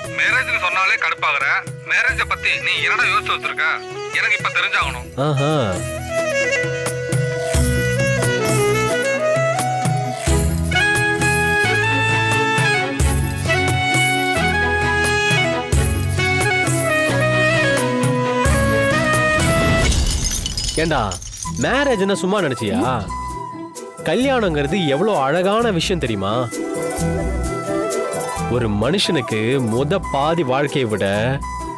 மேரேஜ்னு சொன்னாலே கடுப்பாகுற. மேரேஜ பத்தி நீ என்னடா யோசிச்சு வச்சிருக்க? எனக்கு இப்ப தெரிஞ்சாகணும். ஆஹா. ஏண்டா மேரேஜ்னா சும்மா நினைச்சியா? கல்யாணங்கிறது எவ்வளோ அழகான விஷயம் தெரியுமா? ஒரு மனுஷனுக்கு முத பாதி வாழ்க்கையை விட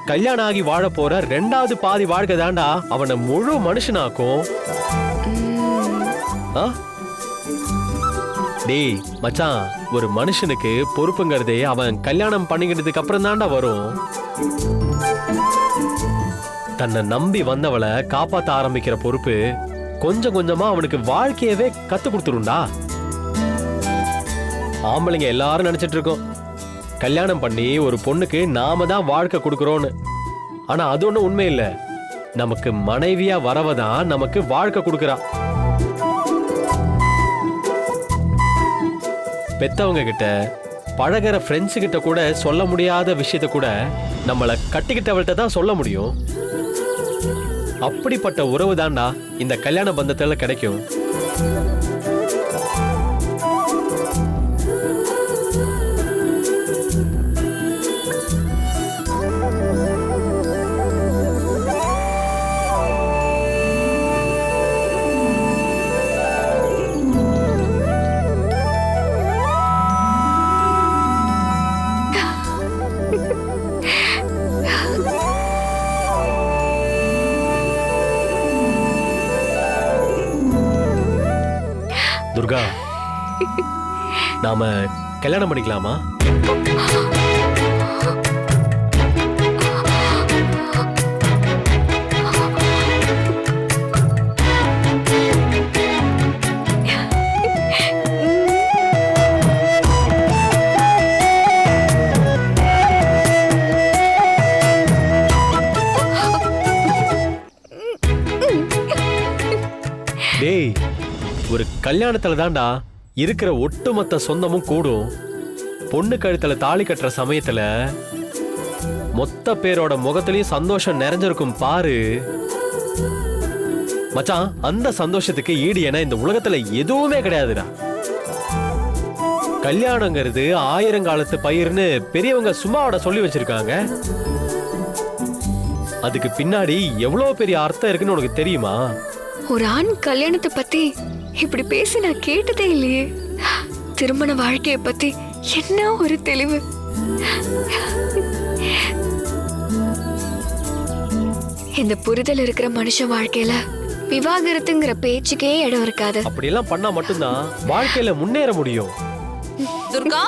கல்யாணம் ஆகி வாழ போற ரெண்டாவது பாதி வாழ்க்கை தாண்டா அவனை முழு மனுஷனாக்கும். ஆ? டேய் மச்சான் ஒரு மனுஷனுக்கு பொறுப்புங்கிறதே அவன் கல்யாணம் பண்ணிக்கிட்டதுக்கு அப்புறம் தாண்டா வரும். தன்னை நம்பி வந்தவளை காப்பாத்த ஆரம்பிக்கிற பொறுப்பு கொஞ்சம் கொஞ்சமா அவனுக்கு வாழ்க்கையவே கத்து கொடுத்துருண்டா ஆம்பளைங்க எல்லாரும் நினைச்சிட்டு இருக்கோம். கல்யாணம் பண்ணி ஒரு பொண்ணுக்கு நாம தான் வாழ்க்கை கொடுக்கறோம்னு ஆனா அது ஒண்ணும் உண்மை இல்ல. நமக்கு மனைவியா வரவதான் நமக்கு வாழ்க்கை கொடுக்கறா. பெத்தவங்க கிட்ட பழகுற ஃப்ரெண்ட்ஸு கிட்ட கூட சொல்ல முடியாத விஷயத்த கூட நம்மளை கட்டிக்கிட்டவள்கிட்ட தான் சொல்ல முடியும். அப்படிப்பட்ட உறவு தான்டா இந்த கல்யாண பந்தத்தில் கிடைக்கும். துர்கா நாம கல்யாணம் பண்ணிக்கலாமா? டேய் ஒரு கல்யாணத்துல தான்டா இருக்கிற ஒட்டுமொத்த சொந்தமும் கூடும். பொண்ணு கழுத்துல தாலி கட்டுற சமயத்துல மொத்த பேரோட முகத்திலையும் சந்தோஷம் நிறைஞ்சிருக்கும் பாரு. மச்சான் அந்த சந்தோஷத்துக்கு ஈடு என இந்த உலகத்துல எதுவுமே கிடையாதுடா. கல்யாணங்கிறது ஆயிரங்காலத்து பயிர்னு பெரியவங்க சும்மாவோட சொல்லி வச்சிருக்காங்க. அதுக்கு பின்னாடி எவ்வளவு பெரிய அர்த்தம் இருக்குன்னு உனக்கு தெரியுமா? ஒரு ஆண் கல்யாணத்தை பத்தி இப்படி பேசி நான் கேட்டதே இல்லையே. திருமண வாழ்க்கைய பத்தி என்ன ஒரு தெளிவு? இந்த புரிதல் இருக்கிற மனுஷ வாழ்க்கையில விவாகரத்துங்கிற பேச்சுக்கே இடம் இருக்காது. அப்படியெல்லாம் பண்ணா மட்டும்தான் வாழ்க்கையில முன்னேற முடியும். துர்கா?